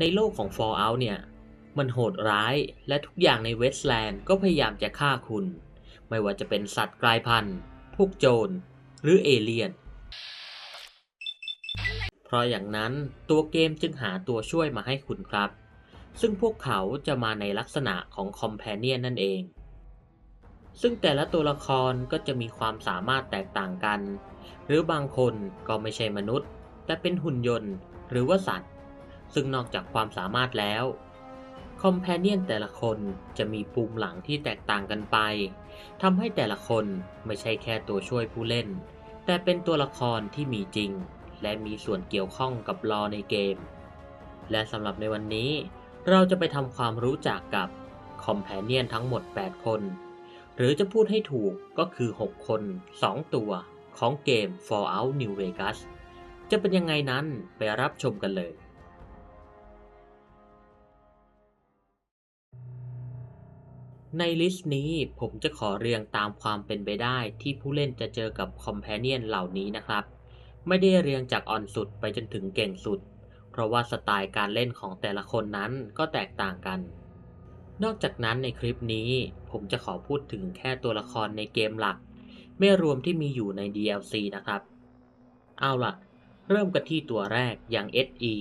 ในโลกของ Fallout เนี่ย มันโหดร้ายและทุกอย่างในเวสแลนด์ก็พยายามจะฆ่าคุณ ไม่ว่าจะเป็นสัตว์กลายพันธุ์ พวกโจร หรือเอเลี่ยน เพราะอย่างนั้นตัวเกมจึงหาตัวช่วยมาให้คุณครับ ซึ่งพวกเขาจะมาในลักษณะของคอมแพเนียนนั่นเอง ซึ่งแต่ละตัวละครก็จะมีความสามารถแตกต่างกัน หรือบางคนก็ไม่ใช่มนุษย์ แต่เป็นหุ่นยนต์ หรือว่าสัตว์ ซึ่งนอกจากความสามารถแล้วคอมแพเนียนแต่ละคนจะมีภูมิหลังที่แตกต่างกันไปทำให้แต่ละคนไม่ใช่แค่ตัวช่วยผู้เล่น แต่เป็นตัวละครที่มีจริง และมีส่วนเกี่ยวข้องกับลอในเกม และสำหรับในวันนี้ เราจะไปทำความรู้จักกับคอมแพเนียนทั้งหมด 8 คน หรือจะพูดให้ถูกก็คือ 6 คน 2 ตัวของเกม Fallout New Vegas จะเป็นยังไงนั้นไปรับชมกันเลย ในลิสต์นี้ผมจะขอเรียงตามความเป็นไปได้ที่ผู้เล่นจะเจอกับคอมแพเนียนเหล่านี้นะครับ ไม่ได้เรียงจากอ่อนสุดไปจนถึงเก่งสุด เพราะว่าสไตล์การเล่นของแต่ละคนนั้นก็แตกต่างกัน นอกจากนั้นในคลิปนี้ผมจะขอพูดถึงแค่ตัวละครในเกมหลัก ไม่รวมที่มีอยู่ใน DLC นะครับ เอาล่ะ เริ่มกันที่ตัวแรกอย่าง SE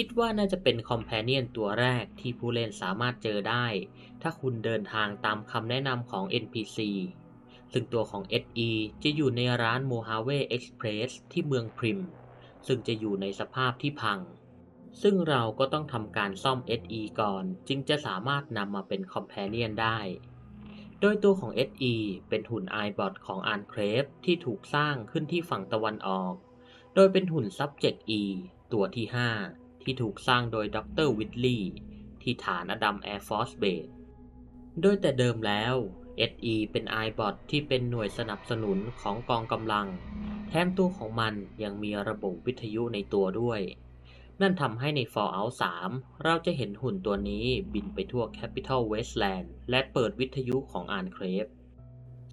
คิดว่าน่าจะเป็นคอมแพเนียนตัวแรกที่ผู้เล่นสามารถเจอได้ ถ้าคุณเดินทางตามคำแนะนำของ NPC ซึ่งตัวของ SE จะอยู่ในร้าน Mojave Express ที่เมืองพริม ซึ่งจะอยู่ในสภาพที่พัง ซึ่งเราก็ต้องทำการซ่อม SE ก่อน จึงจะสามารถนำมาเป็นคอมแพเนียนได้ โดยตัวของ SE เป็นหุ่น iBot ของ a n c r a v e ที่ถูกสร้างขึ้นที่ฝั่งตะวันออก โดยเป็นหุ่น Subject E ตัวที่ 5 ที่ถูกสร้างโดยดรวิทลีย์ที่ฐานอดัม Air Force Base โดยแต่เดิมแล้ว SE เป็น iBot ที่เป็นหน่วยสนับสนุนของกองกำลัง แถมตัวของมันยังมีระบบวิทยุในตัวด้วย นั่นทำให้ใน Fallout 3 เราจะเห็นหุ่นตัวนี้บินไปทั่ว Capital Wasteland และเปิดวิทยุของ a n c r a v e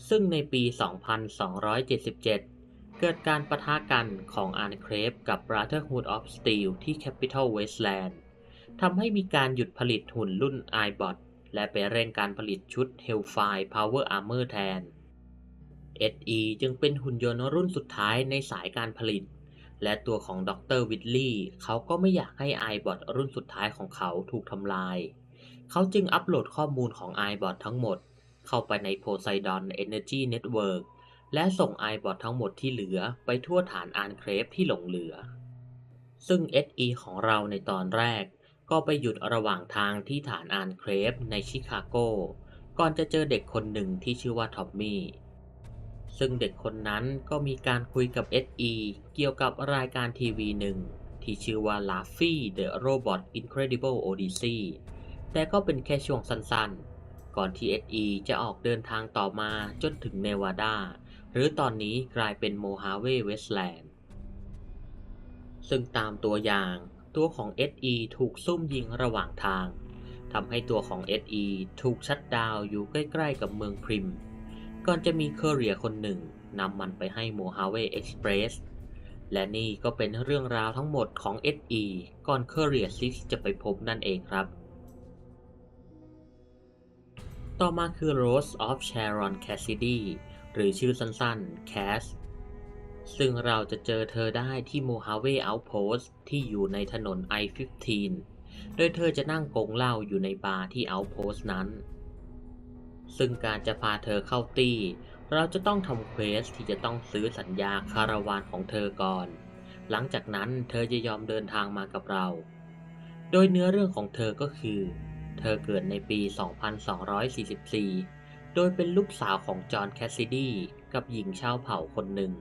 ซึ่งในปี 2277 เกิดการประทะกันของ a n c r a v e กับ Brotherhood of Steel ที่ Capital Wasteland ทำให้มีการหยุดผลิตหุ่นรุ่น iBot และไปเร่งการผลิตชุด Hellfire Power Armor แทน SE จึงเป็นหุ่นยนต์รุ่นสุดท้ายในสายการผลิต และตัวของดรวิทลีย์เขาก็ไม่อยากให้ iBot รุ่นสุดท้ายของเขาถูกทำลาย เขาจึงอัปโหลดข้อมูลของ iBot ทั้งหมด เข้าไปใน Poseidon Energy Network และส่ง iBot ทั้งหมดที่เหลือไปทั่วฐานอาร์เครฟที่หลงเหลือ ซึ่ง SE ของเราในตอนแรก ก็ไปหยุดระหว่างทางที่ฐานอาร์เครฟในชิคาโก ก่อนจะเจอเด็กคนหนึ่งที่ชื่อว่าท็อมมี่ ซึ่งเด็กคนนั้นก็มีการคุยกับ SE เกี่ยวกับรายการทีวีหนึ่งที่ชื่อว่า Laffy the Robot Incredible Odyssey แต่ก็เป็นแค่ช่วงสั้นๆ ก่อนที่ SE จะออกเดินทางต่อมาจนถึงเนวาดา หรือตอนนี้กลายเป็นโมฮาเวเวสแลนด์ ซึ่งตามตัวอย่างตัวของ SE ถูกซุ่มยิงระหว่างทางทำให้ตัวของ SE ถูกชัดดาวอยู่ใกล้ๆกับเมืองพริม ก่อนจะมีเคอร์เรียคนหนึ่งนำมันไปให้โมฮาเวเอ็กซ์เพรสและนี่ก็เป็นเรื่องราวทั้งหมดของ SE ก่อนเคอร์เรียซิกจะไปพบนั่นเองครับ ต่อมาคือ Rose of Sharon Cassidy หรือชื่อสั้นๆ Cass ซึ่งเราจะเจอเธอได้ที่ Mojave Outpost ที่อยู่ในถนน I-15 โดยเธอจะนั่งกงเหล้าอยู่ในบาร์ที่ Outpost นั้น ซึ่งการจะพาเธอเข้าตี้ เราจะต้องทำเควสที่จะต้องซื้อสัญญาคาราวานของเธอก่อน หลังจากนั้นเธอจะยอมเดินทางมากับเรา โดยเนื้อเรื่องของเธอก็คือ เธอเกิดในปี 2244 โดยเป็นลูกสาวของจอห์นแคสซิดีกับหญิงชาวเผ่าคนหนึ่ง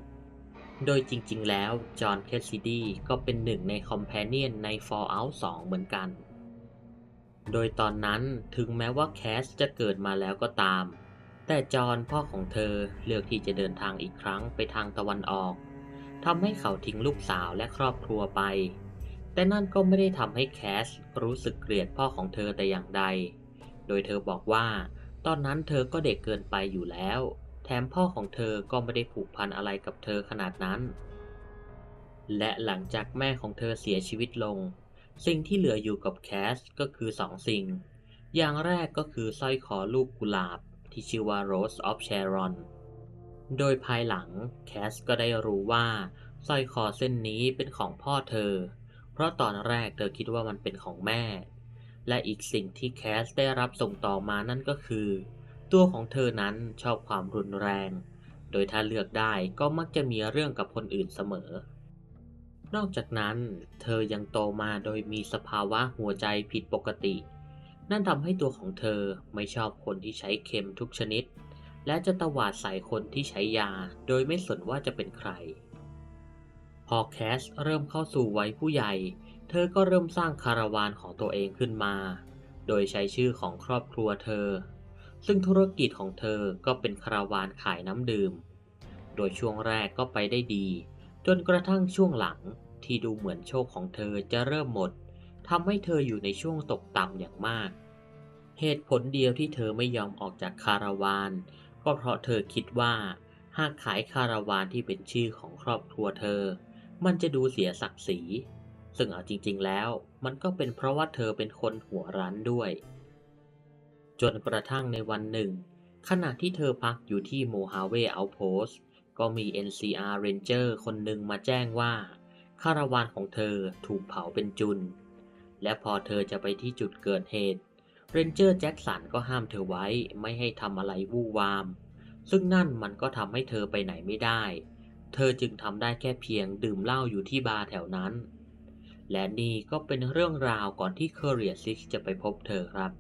โดยจริงๆ แล้ว จอห์นแคสซิดีก็เป็นหนึ่งในคอมแพเนียนใน Fallout 2 เหมือนกัน โดยตอนนั้นถึงแม้ว่าแคสจะเกิดมาแล้วก็ตาม แต่จอห์นพ่อของเธอเลือกที่จะเดินทางอีกครั้งไปทางตะวันออกทำให้เขาทิ้งลูกสาวและครอบครัวไป แต่นั่นก็ไม่ได้ทำให้แคสรู้สึกเกลียดพ่อของเธอแต่อย่างใด โดยเธอบอกว่า ตอนนั้นเธอก็เด็กเกินไปอยู่แล้ว แถมพ่อของเธอก็ไม่ได้ผูกพันอะไรกับเธอขนาดนั้น และหลังจากแม่ของเธอเสียชีวิตลง สิ่งที่เหลืออยู่กับแคสก็คือสองสิ่ง อย่างแรกก็คือสร้อยคอลูกกุหลาบที่ชื่อว่า Rose of Sharon โดยภายหลังแคสก็ได้รู้ว่าสร้อยคอเส้นนี้เป็นของพ่อเธอ เพราะตอนแรกเธอคิดว่ามันเป็นของแม่ และอีกสิ่งที่แคสได้รับส่งต่อมานั่นก็คือ ตัวของเธอนั้นชอบความรุนแรง โดยถ้าเลือกได้ก็มักจะมีเรื่องกับคนอื่นเสมอ นอกจากนั้น เธอยังโตมาโดยมีสภาวะหัวใจผิดปกติ นั่นทำให้ตัวของเธอไม่ชอบคนที่ใช้เข็มทุกชนิด และจะตวาดใส่คนที่ใช้ยา โดยไม่สนว่าจะเป็นใคร พอแคสเริ่มเข้าสู่วัยผู้ใหญ่ เธอก็เริ่มสร้างคาราวานของตัวเองขึ้นมา โดยใช้ชื่อของครอบครัวเธอ ซึ่งธุรกิจของเธอก็เป็นคาราวานขายน้ำดื่ม โดยช่วงแรกก็ไปได้ดี จนกระทั่งช่วงหลังที่ดูเหมือนโชคของเธอจะเริ่มหมดทำให้เธออยู่ในช่วงตกต่ำอย่างมาก เหตุผลเดียวที่เธอไม่ยอมออกจากคาราวาน ก็เพราะเธอคิดว่าหากขายคาราวานที่เป็นชื่อของครอบครัวเธอ มันจะดูเสียศักดิ์ศรี ซึ่งเอาจริงๆแล้วมันก็เป็นเพราะว่าเธอเป็นคนหัวรั้นด้วย จนกระทั่งในวันหนึ่ง ขณะที่เธอพักอยู่ที่โมฮาเวเอาโพสก็มี NCR Ranger คนหนึ่งมาแจ้งว่าคาราวานของเธอถูกเผาเป็นจุน และพอเธอจะไปที่จุดเกิดเหตุ เรนเจอร์แจ็คสันก็ห้ามเธอไว้ไม่ให้ทำอะไรวู่วาม ซึ่งนั่นมันก็ทำให้เธอไปไหนไม่ได้ เธอจึงทำได้แค่เพียงดื่มเหล้าอยู่ที่บาร์แถวนั้น และนี่ก็เป็นเรื่องราวก่อนที่เคอรียซิกจะไปพบเธอครับ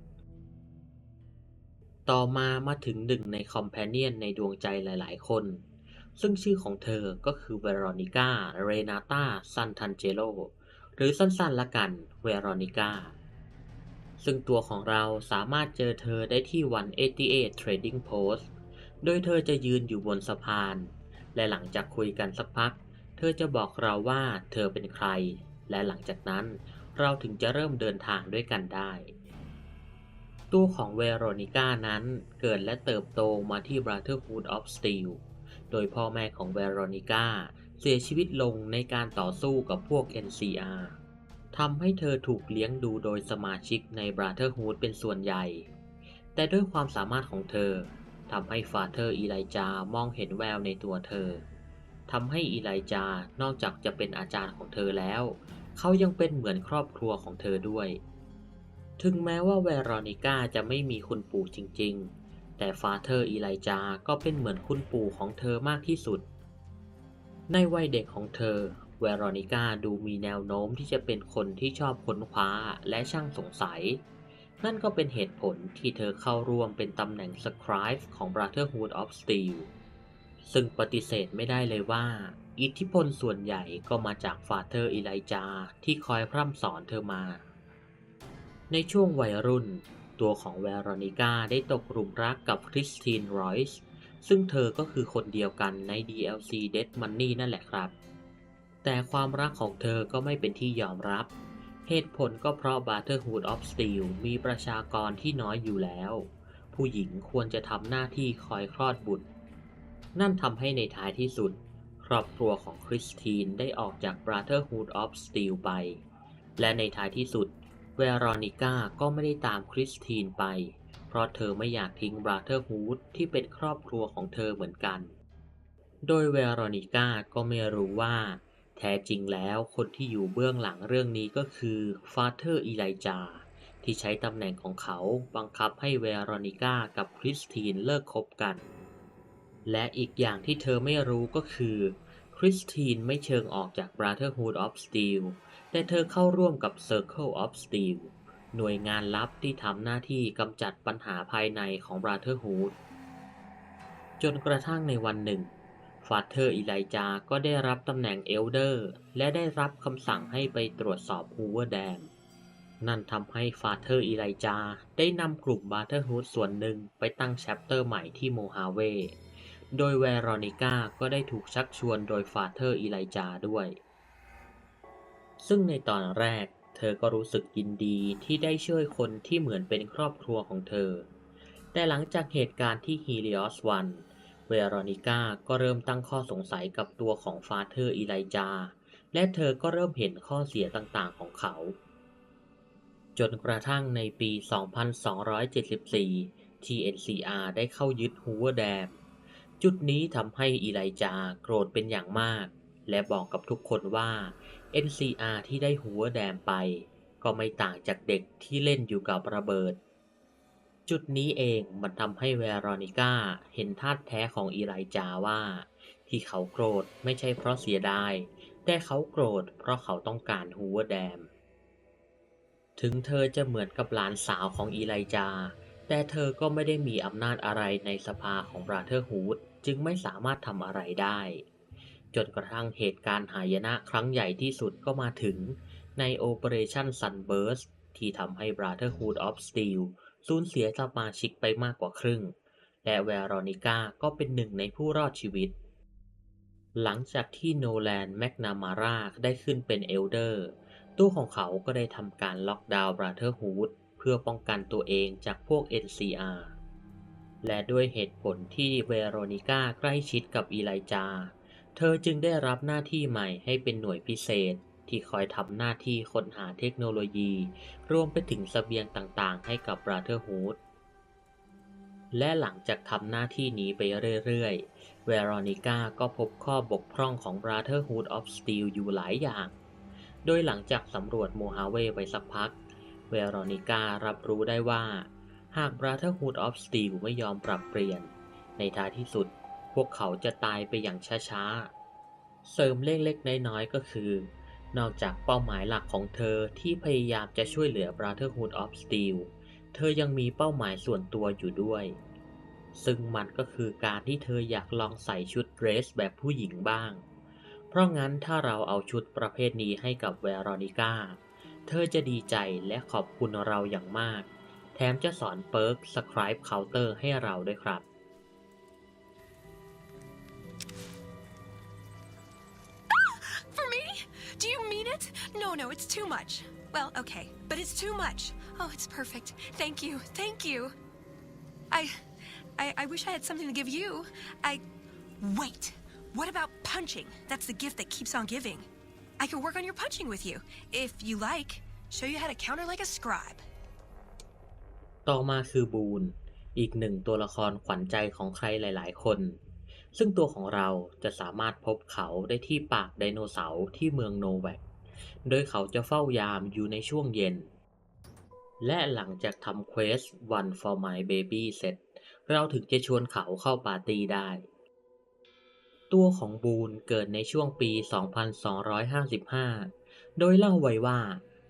ต่อมามาถึงหนึ่งในคอมเพนเนียนในดวงใจหลายๆ คน ซึ่งชื่อของเธอก็คือเวโรนิก้า เรนาตาซันทันเจโล หรือสั้นๆละกัน เวโรนิก้า ซึ่งตัวของเราสามารถเจอเธอได้ที่188 Trading Post โดยเธอจะยืนอยู่บนสะพาน และหลังจากคุยกันสักพัก เธอจะบอกเราว่าเธอเป็นใคร และหลังจากนั้นเราถึงจะเริ่มเดินทางด้วยกันได้ตัวของเวโรนิก้านั้นเกิดและเติบโตมาที่ Brotherhood of Steel โดยพ่อแม่ของเวโรนิก้าเสียชีวิตลงในการต่อสู้กับพวก NCR ทำให้เธอถูกเลี้ยงดูโดยสมาชิกใน Brotherhood เป็นส่วนใหญ่ แต่ด้วยความสามารถของเธอทำให้ฟาเธอร์อีไลจามองเห็นแววในตัวเธอ ทำให้อีไลจานอกจากจะเป็นอาจารย์ของเธอแล้ว เขายังเป็นเหมือนครอบครัวของเธอด้วย ถึงแม้ว่าเวโรนิก้าจะไม่มีคุณปู่จริง ๆ แต่ฟาเธอร์อีไลจาก็เป็นเหมือนคุณปู่ของเธอมากที่สุด ในวัยเด็กของเธอ เวโรนิก้าดูมีแนวโน้มที่จะเป็นคนที่ชอบค้นคว้าและช่างสงสัย นั่นก็เป็นเหตุผลที่เธอเข้าร่วมเป็นตำแหน่ง Scribe ของ Brotherhood of Steel ซึ่งปฏิเสธไม่ได้เลยว่า อิทธิพลส่วนใหญ่ก็มาจากฟาเธอร์อีไลจาที่คอยพร่ำสอนเธอมา ในช่วงวัยรุ่น ตัวของเวโรนิก้าได้ตกหลุมรักกับคริสตินรอยส์ซึ่งเธอก็คือคนเดียวกันใน DLC Dead Money นั่นแหละครับ แต่ความรักของเธอก็ไม่เป็นที่ยอมรับ เหตุผลก็เพราะ Brotherhood of Steel มีประชากรที่น้อยอยู่แล้ว ผู้หญิงควรจะทำหน้าที่คอยคลอดบุตร นั่นทำให้ในท้ายที่สุด ครอบครัวของคริสตินได้ออกจาก Brotherhood of Steel ไป และในท้ายที่สุด เวโรนิก้าก็ไม่ได้ตามคริสตินไป เพราะเธอไม่อยากทิ้ง Brotherhood ที่เป็นครอบครัวของเธอเหมือนกัน โดยเวโรนิก้าก็ไม่รู้ว่า แท้จริงแล้วคนที่อยู่เบื้องหลังเรื่องนี้ก็คือฟาเธอร์อีไลจาที่ใช้ตำแหน่งของเขาบังคับให้เวโรนิก้ากับคริสตินเลิกคบกัน และอีกอย่างที่เธอไม่รู้ก็คือคริสตินไม่เชิงออกจาก Brotherhood of Steel แต่เธอเข้าร่วมกับ Circle of Steel หน่วยงานลับที่ทำหน้าที่กำจัดปัญหาภายในของ Brotherhood จนกระทั่งในวันหนึ่งฟาเธอร์อีไลจาก็ได้รับตำแหน่งเอลเดอร์ และได้รับคำสั่งให้ไปตรวจสอบฮูเวอร์แดมนั่นทำให้ฟาเธอร์อีไลจา ได้นำกลุ่มบาร์เทอร์ฮูดส่วนหนึ่งไปตั้งแชปเตอร์ใหม่ที่โมฮาเว โดยเวโรนิก้าก็ได้ถูกชักชวนโดยฟาเธอร์อีไลจาด้วย ซึ่งในตอนแรกเธอก็รู้สึกยินดีที่ได้ช่วยคนที่เหมือนเป็นครอบครัวของเธอ แต่หลังจากเหตุการณ์ที่ฮีลิออสวันเวโรนิก้าก็เริ่มตั้งข้อสงสัยกับตัวของฟาเธอร์อีไลจา และเธอก็เริ่มเห็นข้อเสียต่างๆของเขา จนกระทั่งในปี 2274ที่ NCR ได้เข้ายึดฮูเวอร์แดม จุดนี้ทำให้อีไลจาโกรธเป็นอย่างมาก และบอกกับทุกคนว่า NCR ที่ได้ฮูเวแดมไป ก็ไม่ต่างจากเด็กที่เล่นอยู่กับระเบิด จุดนี้เองมันทำให้เวโรนิก้าเห็นท่าตแท้ของอีไลจาว่า ที่เขาโกรธไม่ใช่เพราะเสียดาย แต่เขาโกรธเพราะเขาต้องการฮูเวแดม ถึงเธอจะเหมือนกับหลานสาวของอีไลจาแต่เธอก็ไม่ได้มีอำนาจอะไรในสภาของบราเธอร์ฮูด จึงไม่สามารถทำอะไรได้ จนกระทั่งเหตุการณ์หายนะครั้งใหญ่ที่สุดก็มาถึงใน Operation Sunburst ที่ทำให้ Brotherhood of Steel สูญเสียสมาชิกไปมากกว่าครึ่ง และเวโรนิก้าก็เป็นหนึ่งในผู้รอดชีวิต หลังจากที่โนแลนแมกนามาราได้ขึ้นเป็นเอลเดอร์ตัวของเขาก็ได้ทำการล็อกดาวน์ Brotherhood เพื่อป้องกันตัวเองจากพวก NCR และด้วยเหตุผลที่เวโรนิก้าใกล้ชิดกับอีไลจา เธอจึงได้รับหน้าที่ใหม่ให้เป็นหน่วยพิเศษที่คอยทำหน้าที่ค้นหาเทคโนโลยี รวมไปถึงสเสบียงต่างๆ ให้กับ Brotherhood และหลังจากทำหน้าที่นี้ไปเรื่อยๆ เวโรนิก้าก็พบข้อบกพร่องของ Brotherhood of Steel อยู่หลายอย่าง โดยหลังจากสำรวจโมฮาเวไปสักพัก เวโรนิก้ารับรู้ได้ว่า หาก Brotherhood of Steel ไม่ยอมปรับเปลี่ยน ในท้ายที่สุด พวกเขาจะตายไปอย่างช้าๆ เสริมเล็กๆ น้อยๆ ก็คือ นอกจากเป้าหมายหลักของเธอที่พยายามจะช่วยเหลือ Brotherhood of Steel เธอยังมีเป้าหมายส่วนตัวอยู่ด้วย ซึ่งมันก็คือการที่เธออยากลองใส่ชุดเดรสแบบผู้หญิงบ้าง เพราะงั้นถ้าเราเอาชุดประเภทนี้ให้กับเวโรนิก้า เธอจะดีใจและขอบคุณเราอย่างมาก แถมจะสอนเปิร์ก Scribe Counter ให้เราด้วยครับ For me? Do you mean it? No, no, it's too much. Well, okay, but it's too much. Oh, it's perfect. Thank you, thank you. I, I, I wish I had something to give you. I. Wait. What about punching? That's the gift that keeps on giving. I could work on your punching with you, if you like. Show you how to counter like a scribe. ต่อมาคือบูน อีกหนึ่งตัวละครขวัญใจของใครหลาย ๆ คน ซึ่งตัวของเราจะสามารถพบเขาได้ที่ปากไดโนเสาร์ที่เมืองโนแวก โดยเขาจะเฝ้ายามอยู่ในช่วงเย็น และหลังจากทำเควส One for My Baby เสร็จ เราถึงจะชวนเขาเข้าปาร์ตี้ได้ ตัวของบูนเกิดในช่วงปี 2255 โดยเล่าไว้ว่า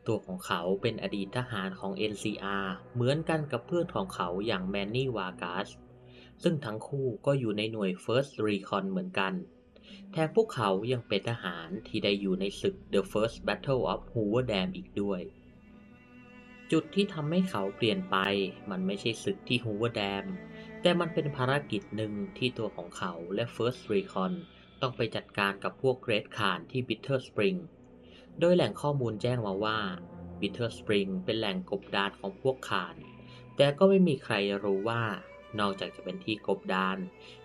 ตัวของเขาเป็นอดีตทหารของ NCR เหมือนกันกับเพื่อนของเขาอย่างแมนนี่วากัสซึ่งทั้งคู่ก็อยู่ในหน่วย First Recon เหมือนกัน แถมพวกเขายังเป็นทหารที่ได้อยู่ในศึก The First Battle of Hoover Dam อีกด้วย จุดที่ทำให้เขาเปลี่ยนไป มันไม่ใช่ศึกที่ Hoover Dam แต่มันเป็นภารกิจหนึ่งที่ตัวของเขาและ First Recon ต้องไปจัดการกับพวกเกรดคานที่ Bitter Spring โดยแหล่งข้อมูลแจ้งมาว่า Bitter Spring เป็นแหล่งกบดานของพวกคาน แต่ก็ไม่มีใครรู้ว่า นอกจากจะเป็นที่กบดาน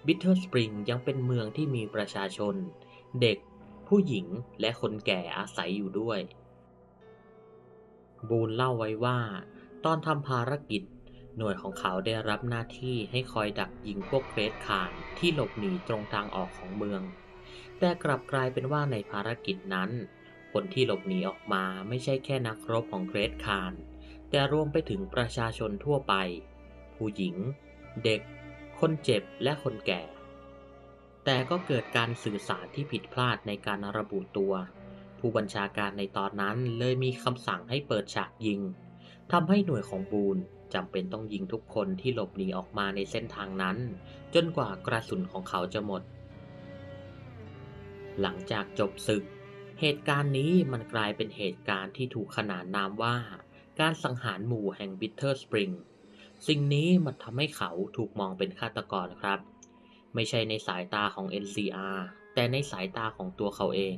Bitter Spring ยังเป็นเมืองที่มีประชาชน เด็ก ผู้หญิงและคนแก่อาศัยอยู่ด้วย บูนเล่าไว้ว่า ตอนทำภารกิจ หน่วยของเขาได้รับหน้าที่ให้คอยดักยิงพวกเกรดคานที่หลบหนีตรงทางออกของเมือง แต่กลับกลายเป็นว่าในภารกิจนั้น คนที่หลบหนีออกมาไม่ใช่แค่นักรบของเกรดคานแต่รวมไปถึงประชาชนทั่วไป ผู้หญิง เด็ก คนเจ็บและคนแก่ แต่ก็เกิดการสื่อสารที่ผิดพลาดในการระบุตัว ผู้บัญชาการในตอนนั้นเลยมีคำสั่งให้เปิดฉากยิงทำให้หน่วยของบูนจำเป็นต้องยิงทุกคนที่หลบหนีออกมาในเส้นทางนั้น จนกว่ากระสุนของเขาจะหมด หลังจากจบศึก เหตุการณ์นี้มันกลายเป็นเหตุการณ์ที่ถูกขนานนามว่า การสังหารหมู่แห่งบิทเทอร์สปริง สิ่งนี้มันทำให้เขาถูกมองเป็นฆาตกรครับ ไม่ใช่ในสายตาของ NCR แต่ในสายตาของตัวเขาเอง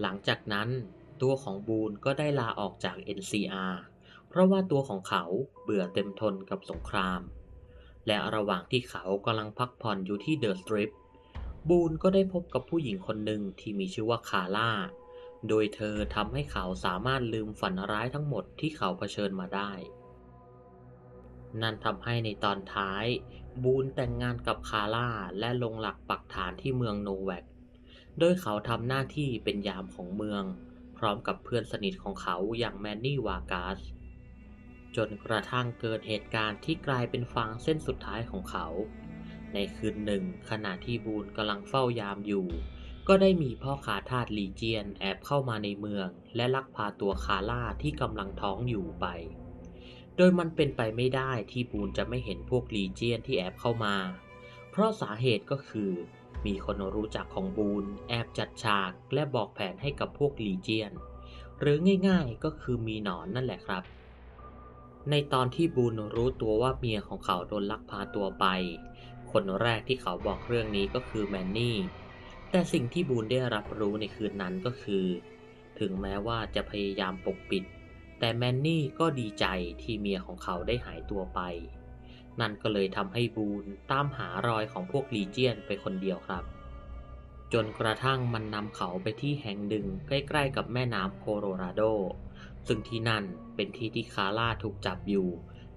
หลังจากนั้นตัวของบูนก็ได้ลาออกจาก NCR เพราะว่าตัวของเขาเบื่อเต็มทนกับสงคราม และระหว่างที่เขากำลังพักผ่อนอยู่ที่เดอะสตริป บูนก็ได้พบกับผู้หญิงคนหนึ่งที่มีชื่อว่าคาร่า โดยเธอทำให้เขาสามารถลืมฝันร้ายทั้งหมดที่เขาเผชิญมาได้ นั่นทำให้ในตอนท้าย บูนแต่งงานกับคาร่าและลงหลักปักฐานที่เมืองโนแวก โดยเขาทำหน้าที่เป็นยามของเมือง พร้อมกับเพื่อนสนิทของเขาอย่างแมนนี่วากาสจนกระทั่งเกิดเหตุการณ์ที่กลายเป็นฟางเส้นสุดท้ายของเขา ในคืนหนึ่ง ขณะที่บูนกำลังเฝ้ายามอยู่ ก็ได้มีพ่อขาทาสลีเจียนแอบเข้ามาในเมือง และลักพาตัวคาร่าที่กำลังท้องอยู่ไป โดยมันเป็นไปไม่ได้ที่บูนจะไม่เห็นพวกลีเจียนที่แอบเข้ามา เพราะสาเหตุก็คือ มีคนรู้จักของบูนแอบจัดฉากและบอกแผนให้กับพวกลีเจียน หรือง่ายๆก็คือมีหนอนนั่นแหละครับในตอนที่บูนรู้ตัวว่าเมียของเขาโดนลักพาตัวไป คนแรกที่เขาบอกเรื่องนี้ก็คือแมนนี่ แต่สิ่งที่บูนได้รับรู้ในคืนนั้นก็คือ ถึงแม้ว่าจะพยายามปกปิด แต่แมนนี่ก็ดีใจที่เมียของเขาได้หายตัวไป นั่นก็เลยทำให้บูนตามหารอยของพวกลีเจียนไปคนเดียวครับ จนกระทั่งมันนำเขาไปที่แห่งหนึ่งใกล้ๆกับแม่น้ำโคโลราโด ซึ่งที่นั่นเป็นที่ที่คาร่าถูกจับอยู่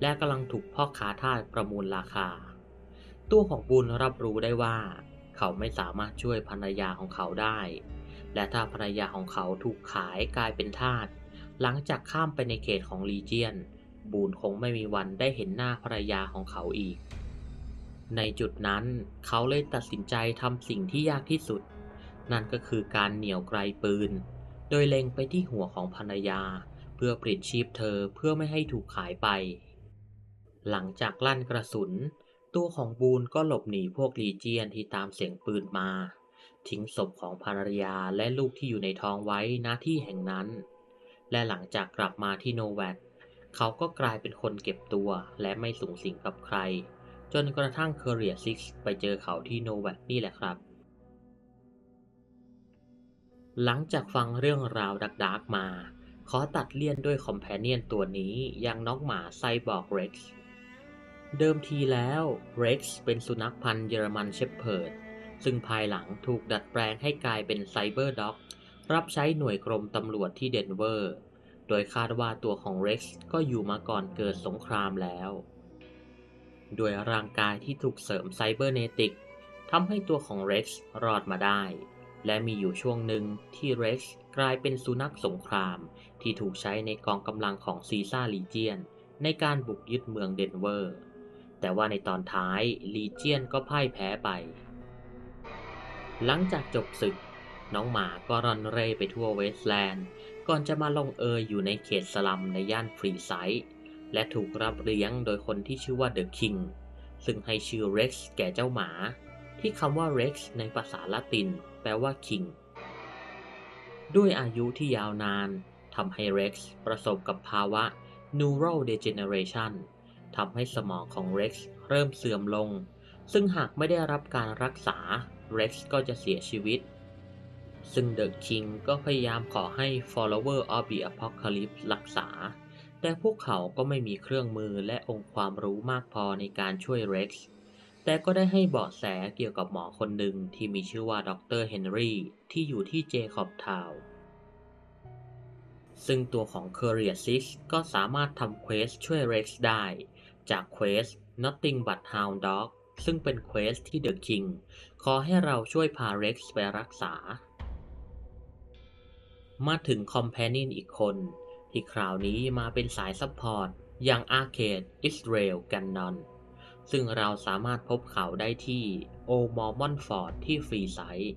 และกำลังถูกพ่อค้าทาสประมูลราคา ตัวของบูนรับรู้ได้ว่า เขาไม่สามารถช่วยภรรยาของเขาได้ และถ้าภรรยาของเขาถูกขายกลายเป็นทาสหลังจากข้ามไปในเขตของลีเจียน บูนคงไม่มีวันได้เห็นหน้าภรรยาของเขาอีก ในจุดนั้นเขาเลยตัดสินใจทำสิ่งที่ยากที่สุด นั่นก็คือการเหนี่ยวไกลปืน โดยเล็งไปที่หัวของภรรยา เพื่อปลิดชีพเธอเพื่อไม่ให้ถูกขายไป หลังจากลั่นกระสุน ตัวของบูนก็หลบหนีพวกลีเจียนที่ตามเสียงปืนมา ทิ้งศพของภรรยาและลูกที่อยู่ในท้องไว้ณที่แห่งนั้น และหลังจากกลับมาที่โนแวกเขาก็กลายเป็นคนเก็บตัวและไม่สูงสิงกับใคร จนกระทั่งเคเรียซิกไปเจอเขาที่โนแวกนี่แหละครับ หลังจากฟังเรื่องราวดักๆมา ขอตัดเลี่ยนด้วยคอมแพเนียนตัวนี้อย่างน้องหมาไซบอร์กเร็กซ์ เดิมทีแล้วเร็กซ์เป็นสุนัขพันธุ์เยอรมันเชพเพิร์ด ซึ่งภายหลังถูกดัดแปลงให้กลายเป็นไซเบอร์ด็อก รับใช้หน่วยกรมตำรวจที่เดนเวอร์ โดยคาดว่าตัวของเร็กซ์ก็อยู่มาก่อนเกิดสงครามแล้ว ด้วยร่างกายที่ถูกเสริมไซเบอร์เนติกทำให้ตัวของเร็กซ์รอดมาได้ และมีอยู่ช่วงหนึ่งที่เร็กซ์กลายเป็นสุนัขสงคราม ที่ถูกใช้ในกองกำลังของซีซ่าลีเจียน ในการบุกยึดเมืองเดนเวอร์ แต่ว่าในตอนท้ายลีเจียนก็พ่ายแพ้ไป หลังจากจบศึก น้องหมาก็ร่อนเร่ไปทั่วเวสแลนด์ ก่อนจะมาลงเอยอยู่ในเขตสลัมในย่านฟรีไซต์และถูกรับเลี้ยงโดยคนที่ชื่อว่าเดอะคิงซึ่งให้ชื่อเร็กซ์แก่เจ้าหมา ที่คำว่าเร็กซ์ในภาษาละติน แปลว่าคิงด้วยอายุที่ยาวนานทำให้เร็กซ์ประสบกับภาวะ neural degeneration ทำให้สมองของเร็กซ์เริ่มเสื่อมลง ซึ่งหากไม่ได้รับการรักษาเร็กซ์ก็จะเสียชีวิต ซึ่งเดอะคิงก็พยายามขอให้ follower of the apocalypse รักษา แต่พวกเขาก็ไม่มีเครื่องมือและองค์ความรู้มากพอในการช่วยเร็กซ์แต่ก็ได้ให้เบาะแสเกี่ยวกับหมอคนหนึ่งที่มีชื่อว่าดรเฮนรี่ที่อยู่ที่เจคอบทาวน์ซึ่งตัวของเคอรียซิสก็สามารถทำเควสช่วยเร็กซ์ได้ จากเควส Nothing but Hound Dog ซึ่งเป็นเควสที่เดอะคิงขอให้เราช่วยพาเร็กซ์ไปรักษา มาถึงคอมเพน i นอีกคน ที่คราวนี้มาเป็นสายซัพพอร์ต อย่างอาเคดอิสราเอลกันนอน ซึ่งเราสามารถพบเขาได้ที่โอมอร์มอนฟอร์ดที่ฟรีไซต์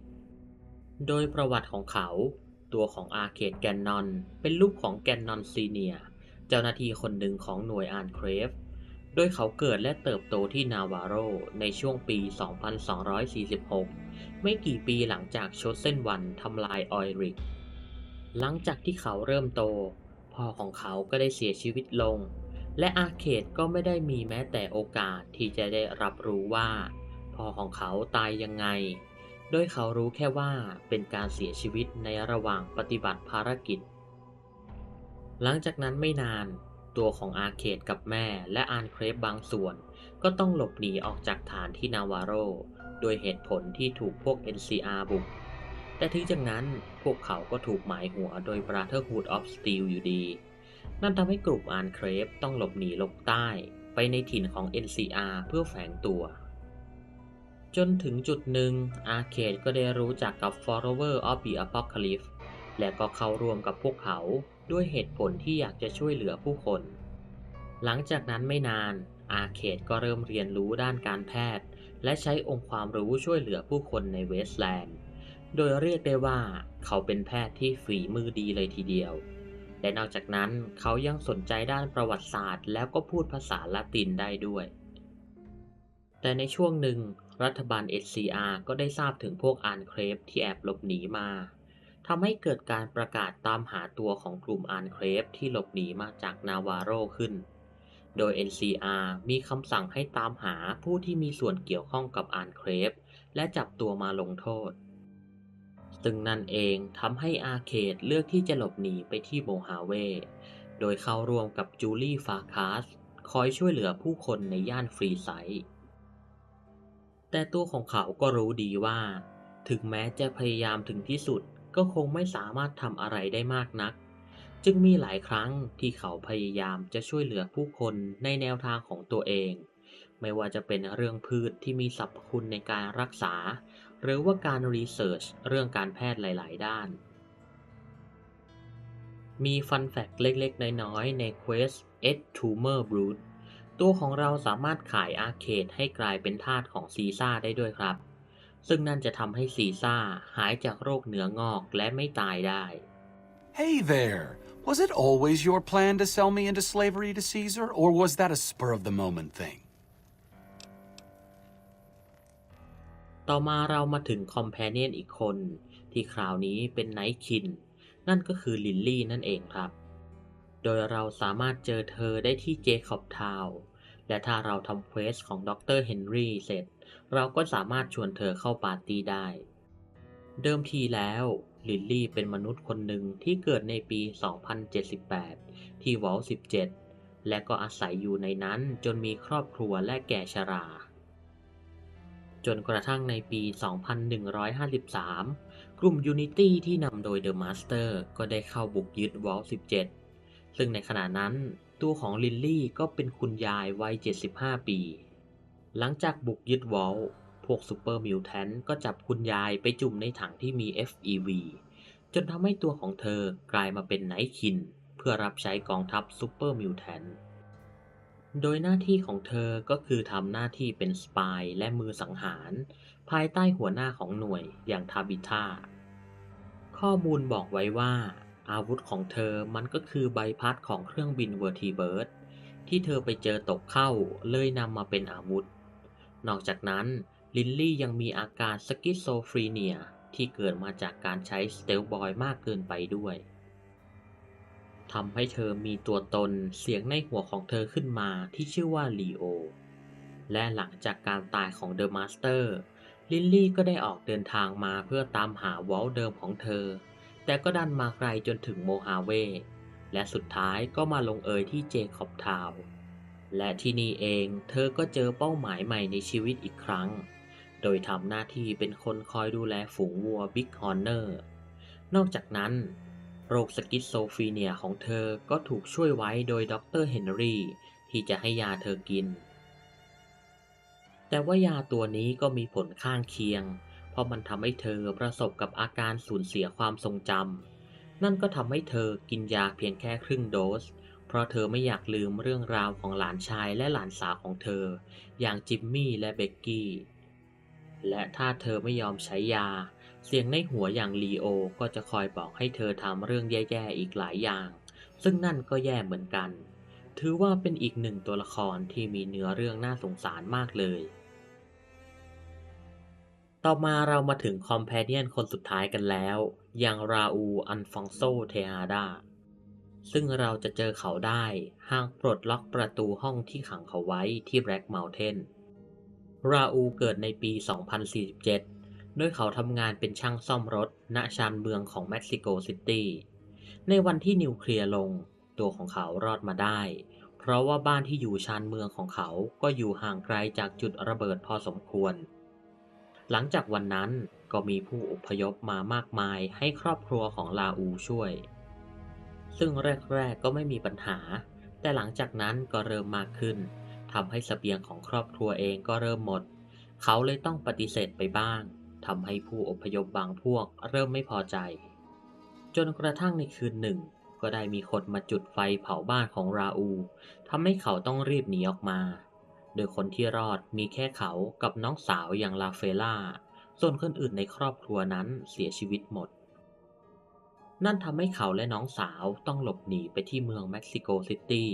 โดยประวัติของเขา ตัวของอาเคดแกนนอน เป็นลูกของแกนนอนซีเนียเจ้าหน้าที่คนหนึ่งของหน่วยอานเครฟ โดยเขาเกิดและเติบโตที่นาวาโรในช่วงปี 2246 ไม่กี่ปีหลังจากโชเซนวันทำลายออยริก หลังจากที่เขาเริ่มโต พ่อของเขาก็ได้เสียชีวิตลง และอาเคดก็ไม่ได้มีแม้แต่โอกาสที่จะได้รับรู้ว่า พ่อของเขาตายยังไง โดยเขารู้แค่ว่าเป็นการเสียชีวิตในระหว่างปฏิบัติภารกิจ หลังจากนั้นไม่นาน ตัวของอาร์เคดกับแม่และอานเครฟบางส่วน ก็ต้องหลบหนีออกจากฐานที่นาวาโรโดยเหตุผลที่ถูกพวก NCR บุก แต่ถึงจากนั้นพวกเขาก็ถูกหมายหัวโดย Brotherhood of Steel อยู่ดี นั่นทำให้กลุ่มอานเครฟต้องหลบหนีลงใต้ไปในถิ่นของ NCR เพื่อแฝงตัว จนถึงจุดหนึ่งอาร์เคดก็ได้รู้จักกับ Follower of the Apocalypse และก็เข้าร่วมกับพวกเขา ด้วยเหตุผลที่อยากจะช่วยเหลือผู้คน หลังจากนั้นไม่นานอาเคดก็เริ่มเรียนรู้ด้านการแพทย์ และใช้องค์ความรู้ช่วยเหลือผู้คนในเวสแลนด์ โดยเรียกได้ว่าเขาเป็นแพทย์ที่ฝีมือดีเลยทีเดียว และนอกจากนั้นเขายังสนใจด้านประวัติศาสตร์ แล้วก็พูดภาษาละตินได้ด้วย แต่ในช่วงหนึ่งรัฐบาล SCR ก็ได้ทราบถึงพวกอานเครฟที่แอบหลบหนีมา ทำให้เกิดการประกาศตามหาตัวของกลุ่มอานเครฟที่หลบหนีมาจากนาวาโรขึ้น โดย NCR มีคำสั่งให้ตามหาผู้ที่มีส่วนเกี่ยวข้องกับอานเครฟและจับตัวมาลงโทษ ซึ่งนั่นเองทำให้อาเคดเลือกที่จะหลบหนีไปที่โมฮาเว โดยเข้าร่วมกับจูลี่ฟาคาสคอยช่วยเหลือผู้คนในย่านฟรีไซต์แต่ตัวของเขาก็รู้ดีว่า ถึงแม้จะพยายามถึงที่สุด ก็คงไม่สามารถทำอะไรได้มากนัก จึงมีหลายครั้งที่เขาพยายามจะช่วยเหลือผู้คนในแนวทางของตัวเอง ไม่ว่าจะเป็นเรื่องพืชที่มีสรรพคุณในการรักษา หรือว่าการรีเสิร์ชเรื่องการแพทย์หลาย ๆ ด้าน มีฟันแฟกเล็ก ๆ น้อย ๆ ใน Quest Ed Tumor Brood ตัวของเราสามารถขายอาเคดให้กลายเป็นทาสของซีซ่าได้ด้วยครับ ซึ่งนั่นจะทำให้ซีซ่าหายจากโรคเนื้องอกและไม่ตายได้ Hey there! Was it always your plan to sell me into slavery to Caesar, or was that a spur of the moment thing? ต่อมาเรามาถึงคอม p พ n เนียนอีกคน ที่คราวนี้เป็นไนท์คิน นั่นก็คือลินลี่นั่นเองครับ โดยเราสามารถเจอเธอได้ที่เจคอบทาวน์และถ้าเราทำเควสของดรเฮนรี่เสร็จ เราก็สามารถชวนเธอเข้าปาร์ตี้ได้ เดิมทีแล้ว ลินลี่เป็นมนุษย์คนหนึ่งที่เกิดในปี 2078 ที่วอล17 และก็อาศัยอยู่ในนั้นจนมีครอบครัวและแก่ชรา จนกระทั่งในปี 2153 กลุ่ม Unity ที่นำโดย The Master ก็ได้เข้าบุกยึดวอล17 ซึ่งในขณะนั้นตัวของลิลลี่ก็เป็นคุณยายวัย 75 ปี หลังจากบุกยึดวอลพวกซูเปอร์มิวแทนก็จับคุณยายไปจุ่มในถังที่มี FEV จนทำให้ตัวของเธอกลายมาเป็นไนท์คิน เพื่อรับใช้กองทัพซูเปอร์มิวแทนโดยหน้าที่ของเธอก็คือทำหน้าที่เป็นสปายและมือสังหาร ภายใต้หัวหน้าของหน่วยอย่างทาบิท่าข้อมูลบอกไว้ว่า อาวุธของเธอมันก็คือใบพัดของเครื่องบินเวอร์ทีเบิร์ดที่เธอไปเจอตกเข้าเลยนำมาเป็นอาวุธ นอกจากนั้นลินลี่ยังมีอาการสกิสโซฟรีเนียที่เกิดมาจากการใช้สเตลบอยมากเกินไปด้วยทำให้เธอมีตัวตนเสียงในหัวของเธอขึ้นมาที่ชื่อว่าลีโอ และหลังจากการตายของเดอะมาสเตอร์ลินลี่ก็ได้ออกเดินทางมาเพื่อตามหาวอลเดิมของเธอ แต่ก็ดันมาไกลจนถึงโมฮาเว และสุดท้ายก็มาลงเอยที่เจคอบทาวน์ และที่นี่เองเธอก็เจอเป้าหมายใหม่ในชีวิตอีกครั้ง โดยทำหน้าที่เป็นคนคอยดูแลฝูงวัวบิ๊กฮอนเนอร์ นอกจากนั้น โรคสกิสโซฟีเนียของเธอก็ถูกช่วยไว้โดยดรเฮนรี่ที่จะให้ยาเธอกิน แต่ว่ายาตัวนี้ก็มีผลข้างเคียง เพราะมันทำให้เธอประสบกับอาการสูญเสียความทรงจำนั่นก็ทำให้เธอกินยาเพียงแค่ครึ่งโดส เพราะเธอไม่อยากลืมเรื่องราวของหลานชายและหลานสาวของเธอ อย่างจิมมี่และเบกกี้ และถ้าเธอไม่ยอมใช้ยา เสียงในหัวอย่างลีโอก็จะคอยบอกให้เธอทำเรื่องแย่ๆอีกหลายอย่าง ซึ่งนั่นก็แย่เหมือนกัน ถือว่าเป็นอีกหนึ่งตัวละครที่มีเนื้อเรื่องน่าสงสารมากเลยต่อมาเรามาถึงคอม p พเนียนคนสุดท้ายกันแล้ว อย่างราอูอันฟองโซเทฮาดา ซึ่งเราจะเจอเขาได้หากปลดล็อกประตูห้องที่ขังเขาไว้ที่แบล็กเมลเทน ราอูเกิดในปี 2047 โดยเขาทำงานเป็นช่างซ่อมรถ ณ ชานเมืองของเม็กซิโกซิตี้ ในวันที่นิวเคลียร์ลง ตัวของเขารอดมาได้ เพราะว่าบ้านที่อยู่ชานเมืองของเขาก็อยู่ห่างไกลจากจุดระเบิดพอสมควร หลังจากวันนั้นก็มีผู้อพยพมามากมายให้ครอบครัวของลาอูช่วย ซึ่งแรกๆก็ไม่มีปัญหา แต่หลังจากนั้นก็เริ่มมากขึ้นทำให้สเสบียงของครอบครัวเองก็เริ่มหมด เขาเลยต้องปฏิเสธไปบ้างทำให้ผู้อพยพบางพวกเริ่มไม่พอใจ จนกระทั่งในคืนหนึ่ง ก็ได้มีคนมาจุดไฟเผาบ้านของราอูทำให้เขาต้องรีบหนีออกมา โดยคนที่รอดมีแค่เขากับน้องสาวอย่างลาเฟล่า ส่วนคนอื่นในครอบครัวนั้นเสียชีวิตหมด นั่นทำให้เขาและน้องสาวต้องหลบหนีไปที่เมืองเม็กซิโกซิตี้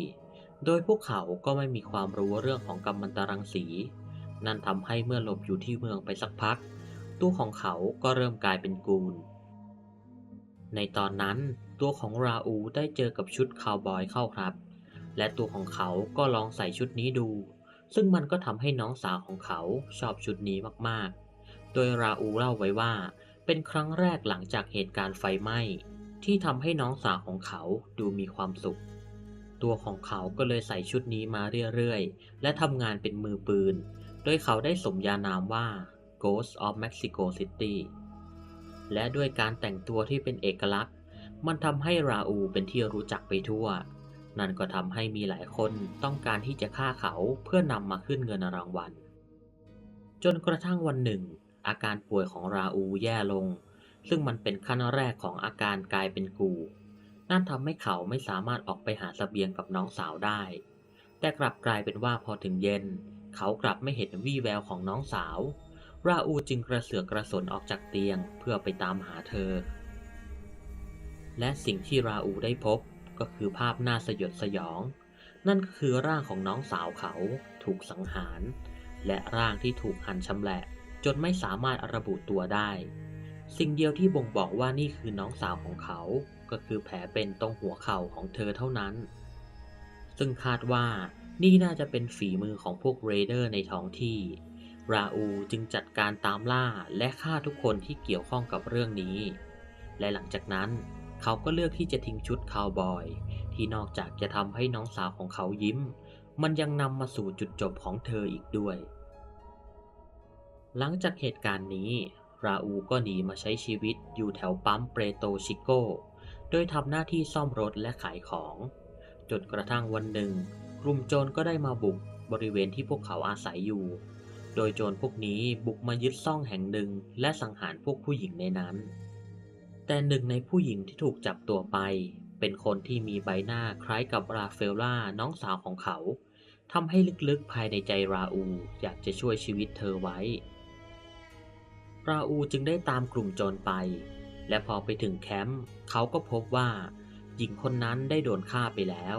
โดยพวกเขาก็ไม่มีความรู้เรื่องของกัมมันตรังสี นั่นทำให้เมื่อหลบอยู่ที่เมืองไปสักพัก ตัวของเขาก็เริ่มกลายเป็นกูล ในตอนนั้นตัวของราอูได้เจอกับชุดคาวบอยเข้าครับ และตัวของเขาก็ลองใส่ชุดนี้ดู ซึ่งมันก็ทำให้น้องสาวของเขาชอบชุดนี้มากๆ โดยราอูเล่าไว้ว่า เป็นครั้งแรกหลังจากเหตุการณ์ไฟไหม้ ที่ทำให้น้องสาวของเขาดูมีความสุข ตัวของเขาก็เลยใส่ชุดนี้มาเรื่อยๆ และทำงานเป็นมือปืน โดยเขาได้สมญานามว่า Ghost of Mexico City และด้วยการแต่งตัวที่เป็นเอกลักษณ์ มันทำให้ราอูเป็นที่รู้จักไปทั่ว นั่นก็ทำให้มีหลายคนต้องการที่จะฆ่าเขาเพื่อนำมาขึ้นเงินรางวัล จนกระทั่งวันหนึ่ง อาการป่วยของราอูแย่ลง ซึ่งมันเป็นขั้นแรกของอาการกลายเป็นกู นั่นทำให้เขาไม่สามารถออกไปหาสเสบียงกับน้องสาวได้ แต่กลับกลายเป็นว่าพอถึงเย็น เขากลับไม่เห็นวี่แววของน้องสาว ราอูจึงกระเสือกกระสนออกจากเตียงเพื่อไปตามหาเธอ และสิ่งที่ราอูได้พบก็คือภาพน่าสยดสยอง นั่นก็คือร่างของน้องสาวเขาถูกสังหาร และร่างที่ถูกหั่นชำแหละจนไม่สามารถระบุตัวได้ สิ่งเดียวที่บ่งบอกว่านี่คือน้องสาวของเขา ก็คือแผลเป็นตรงหัวเข่าของเธอเท่านั้น ซึ่งคาดว่านี่น่าจะเป็นฝีมือของพวกเรเดอร์ในท้องที่ ราอูจึงจัดการตามล่าและฆ่าทุกคนที่เกี่ยวข้องกับเรื่องนี้ และหลังจากนั้นเขาก็เลือกที่จะทิ้งชุดคาวบอย ที่นอกจากจะทำให้น้องสาวของเขายิ้ม มันยังนำมาสู่จุดจบของเธออีกด้วย หลังจากเหตุการณ์นี้ ราอูก็หนีมาใช้ชีวิตอยู่แถวปั๊มเปรโตชิโกโดยทำหน้าที่ซ่อมรถและขายของ จนกระทั่งวันหนึ่ง กลุ่มโจรก็ได้มาบุกบริเวณที่พวกเขาอาศัยอยู่ โดยโจรพวกนี้บุกมายึดซ่องแห่งหนึ่งและสังหารพวกผู้หญิงในนั้น แต่หนึ่งในผู้หญิงที่ถูกจับตัวไป เป็นคนที่มีใบหน้าคล้ายกับราเฟลล่าน้องสาวของเขาทำให้ลึกๆภายในใจราอู อยากจะช่วยชีวิตเธอไว้ ราอูจึงได้ตามกลุ่มโจรไป และพอไปถึงแคมป์เขาก็พบว่าหญิงคนนั้นได้โดนฆ่าไปแล้ว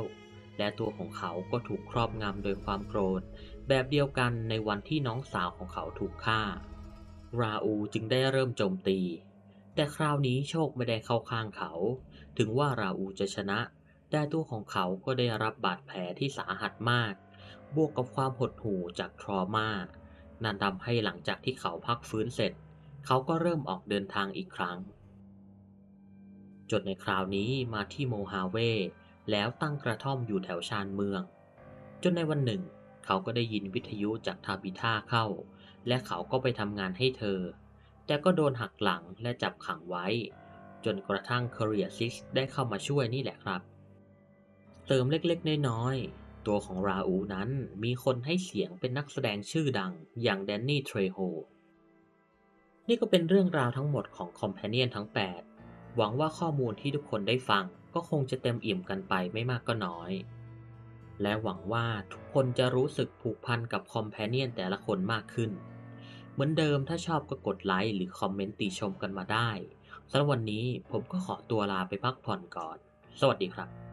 และตัวของเขาก็ถูกครอบงำโดยความโกรธ แบบเดียวกันในวันที่น้องสาวของเขาถูกฆ่า ราอูจึงได้เริ่มโจมตี แต่คราวนี้โชคไม่ได้เข้าข้างเขา ถึงว่าราอูจะชนะ แต่ตัวของเขาก็ได้รับบาดแผลที่สาหัสมาก บวกกับความหดหู่จากทรมานั่นทำให้หลังจากที่เขาพักฟื้นเสร็จ เขาก็เริ่มออกเดินทางอีกครั้ง จนในคราวนี้มาที่โมฮาเว แล้วตั้งกระท่อมอยู่แถวชานเมือง จนในวันหนึ่ง เขาก็ได้ยินวิทยุจากทาบิท่าเข้า และเขาก็ไปทำงานให้เธอ แต่ก็โดนหักหลังและจับขังไว้ จนกระทั่งเคเ a ียซิกได้เข้ามาช่วยนี่แหละครับ เติมเล็กๆ น้อยๆ ตัวของราอูนั้นมีคนให้เสียงเป็นนักแสดงชื่อดังอย่างแดนนี่เทรโฮ นี่ก็เป็นเรื่องราวทั้งหมดของ Companion ทั้ง 8 หวังว่าข้อมูลที่ทุกคนได้ฟังก็คงจะเต็มอิ่มกันไปไม่มากก็น้อย และหวังว่าทุกคนจะรู้สึกผูกพันกับ Companion แต่ละคนมากขึ้น เหมือนเดิมถ้าชอบก็กดไลค์หรือคอมเมนต์ติชมกันมาได้สำหรับวันนี้ผมก็ขอตัวลาไปพักผ่อนก่อน สวัสดีครับ